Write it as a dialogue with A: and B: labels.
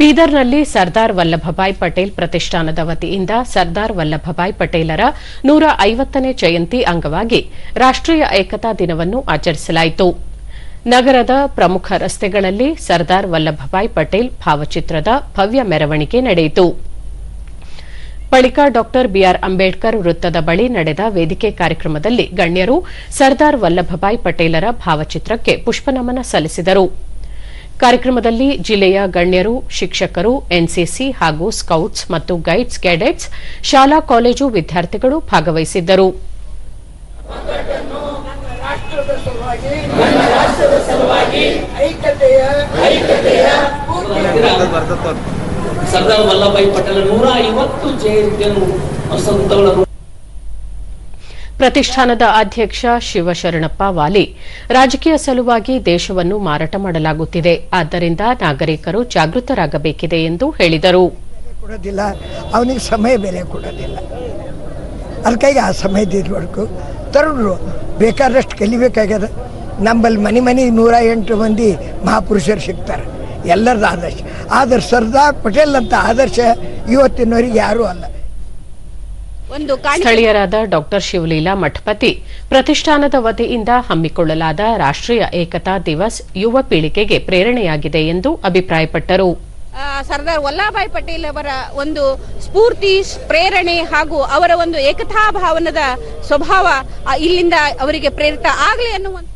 A: ಬೀದರ್ನಲ್ಲಿ ಸರ್ದಾರ್ ವಲ್ಲಭಭಾಯ್ ಪಟೇಲ್ ಪ್ರತಿಷ್ಠಾನದ ವತಿಯಿಂದ ಸರ್ದಾರ್ ವಲ್ಲಭಭಾಯ್ ಪಟೇಲರ ನೂರ ಐವತ್ತನೇ ಜಯಂತಿ ಅಂಗವಾಗಿ ರಾಷ್ಟೀಯ ಏಕತಾ ದಿನವನ್ನು ಆಚರಿಸಲಾಯಿತು. ನಗರದ ಪ್ರಮುಖ ರಸ್ತೆಗಳಲ್ಲಿ ಸರ್ದಾರ್ ವಲ್ಲಭಭಾಯ್ ಪಟೇಲ್ ಭಾವಚಿತ್ರದ ಭವ್ಯ ಮೆರವಣಿಗೆ ನಡೆಯಿತು. ಬಳಿಕ ಡಾ ಬಿಆರ್ ಅಂಬೇಡ್ಕರ್ ವೃತ್ತದ ಬಳಿ ನಡೆದ ವೇದಿಕೆ ಕಾರ್ಯಕ್ರಮದಲ್ಲಿ ಗಣ್ಯರು ಸರ್ದಾರ್ ವಲ್ಲಭಭಾಯ್ ಪಟೇಲರ ಭಾವಚಿತ್ರಕ್ಕೆ ಪುಷ್ಪನಮನ ಸಲ್ಲಿಸಿದರು. ಕಾರ್ಯಕ್ರಮದಲ್ಲಿ ಜಿಲ್ಲೆಯ ಗಣ್ಯರು, ಶಿಕ್ಷಕರು, ಎನ್ಸಿಸಿ ಹಾಗೂ ಸ್ಕೌಟ್ಸ್ ಮತ್ತು ಗೈಡ್ಸ್ ಕ್ಯಾಡೆಟ್ಸ್ ಶಾಲಾ, ಕಾಲೇಜು ವಿದ್ಯಾರ್ಥಿಗಳು ಭಾಗವಹಿಸಿದ್ದರು.
B: ಸರ್ದಾರ್ ವಲ್ಲಭಾಯಿ ಪಟೇಲ್ ನೂರ ಐವತ್ತು ಜಯಂತಿಯನ್ನು ಸಂತಗಳನ್ನು
A: ಪ್ರತಿಷ್ಠಾನದ ಅಧ್ಯಕ್ಷ ಶಿವಶರಣಪ್ಪ ವಾಲಿ. ರಾಜಕೀಯ ಸಲುವಾಗಿ ದೇಶವನ್ನು ಮಾರಾಟ ಮಾಡಲಾಗುತ್ತಿದೆ. ಆದ್ದರಿಂದ ನಾಗರಿಕರು ಜಾಗೃತರಾಗಬೇಕಿದೆ ಎಂದು ಹೇಳಿದರು.
C: ಅವನಿಗೆ ಸಮಯ ಬೆಲೆ ಕೊಡೋದಿಲ್ಲ. ಅದಕ್ಕಾಗಿ ಆ ತರುಣರು, ಬೇಕಾದಷ್ಟು ಕಲಿಬೇಕಾಗ್ಯದ. ನಮ್ಮಲ್ಲಿ ಮನೆ ಮನೆ ನೂರ ಎಂಟು ಮಂದಿ ಮಹಾಪುರುಷರು ಸಿಗ್ತಾರೆ. ಎಲ್ಲರದ ಆದರ್ಶ. ಆದರೆ ಸರ್ದಾರ್ ಪಟೇಲ್ ಅಂತ ಆದರ್ಶ ಇವತ್ತಿನವರಿಗೆ ಯಾರೂ ಅಲ್ಲ.
D: ಒಂದು
A: ಸ್ಥಳೀಯರಾದ ಡಾ ಶಿವಲೀಲಾ ಮಠಪತಿ ಪ್ರತಿಷ್ಠಾನದ ವತಿಯಿಂದ ಹಮ್ಮಿಕೊಳ್ಳಲಾದ ರಾಷ್ಟ್ರೀಯ ಏಕತಾ ದಿವಸ್ ಯುವ ಪೀಳಿಗೆಗೆ ಪ್ರೇರಣೆಯಾಗಿದೆ ಎಂದು ಅಭಿಪ್ರಾಯಪಟ್ಟರು.
D: ಸರ್ದಾರ್ ವಲ್ಲಭಾಯ್ ಪಟೇಲ್ ಅವರ ಒಂದು ಸ್ಫೂರ್ತಿ ಪ್ರೇರಣೆ ಹಾಗೂ ಅವರ ಒಂದು ಏಕತಾ ಭಾವನದ ಸ್ವಭಾವ ಇಲ್ಲಿಂದ ಅವರಿಗೆ ಪ್ರೇರಿತ ಆಗಲಿ ಅನ್ನುವಂಥ